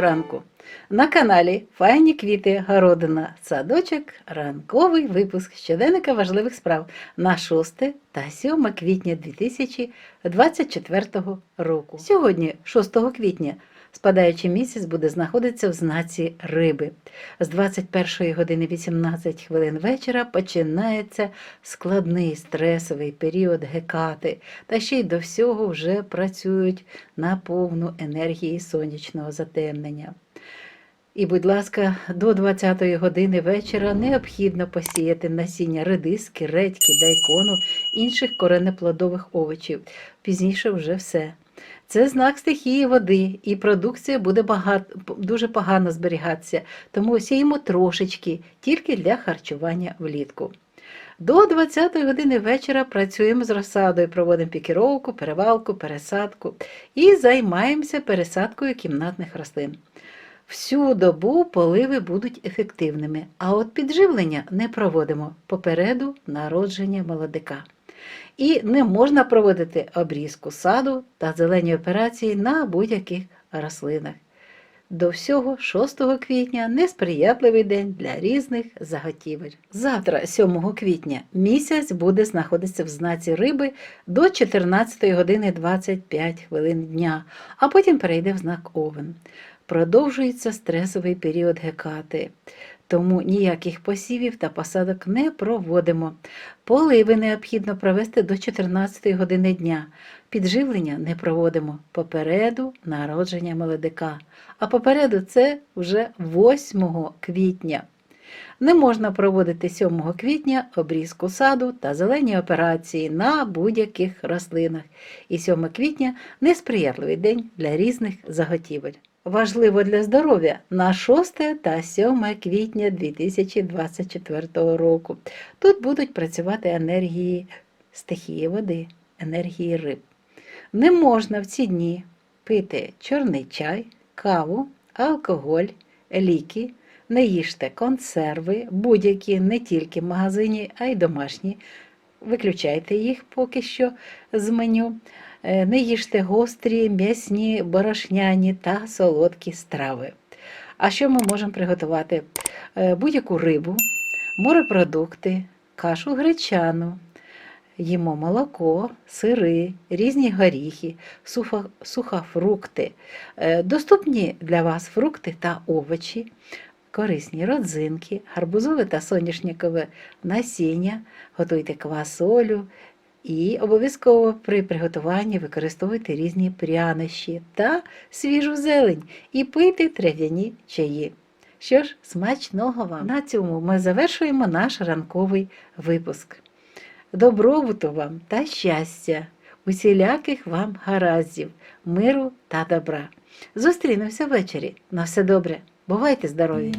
ранку. На каналі Файні квіти, городина, садочок, ранковий випуск щоденника важливих справ на 6 та 7 квітня 2024 року. Сьогодні, 6 квітня, спадаючий місяць буде знаходитися в знаці риби. З 21 години 18 хвилин вечора починається складний стресовий період гекати, та ще й до всього вже працюють на повну енергії сонячного затемнення. І, будь ласка, до 20-ї години вечора необхідно посіяти насіння редиски, редьки, дайкону, інших коренеплодових овочів. Пізніше вже все. Це знак стихії води, і продукція буде багато, дуже погано зберігатися, тому сіємо трошечки, тільки для харчування влітку. До 20 години вечора працюємо з розсадою, проводимо пікіровку, перевалку, пересадку і займаємося пересадкою кімнатних рослин. Всю добу поливи будуть ефективними, а от підживлення не проводимо попереду народження молодика. І не можна проводити обрізку саду та зелені операції на будь-яких рослинах. До всього 6 квітня несприятливий день для різних заготівель. Завтра, 7 квітня, місяць буде знаходитися в знаці риби до 14 години 25 хвилин дня, а потім перейде в знак Овен. Продовжується стресовий період гекати, тому ніяких посівів та посадок не проводимо. Поливи необхідно провести до 14 години дня. Підживлення не проводимо попереду народження молодика. А попереду це вже 8 квітня. Не можна проводити 7 квітня обрізку саду та зелені операції на будь-яких рослинах. І 7 квітня несприятливий день для різних заготівель. Важливо для здоров'я на 6 та 7 квітня 2024 року. Тут будуть працювати енергії стихії води, енергії риб. Не можна в ці дні пити чорний чай, каву, алкоголь, ліки, не їжте консерви, будь-які не тільки в магазині, а й домашні. Виключайте їх поки що з меню. Е, Не їжте гострі, м'ясні, борошняні та солодкі страви. А що ми можемо приготувати? Е, Будь-яку рибу, морепродукти, кашу гречану, їмо молоко, сири, різні горіхи, сухофрукти, Е, доступні для вас фрукти та овочі, корисні родзинки, гарбузове та соняшникове насіння, готуйте квасолю, і обов'язково при приготуванні використовуйте різні прянощі та свіжу зелень і пийте трав'яні чаї. Що ж, смачного вам! На цьому ми завершуємо наш ранковий випуск. Добробуту вам та щастя, усіляких вам гараздів, миру та добра. Зустрінемося ввечері. На все добре. Бувайте здорові!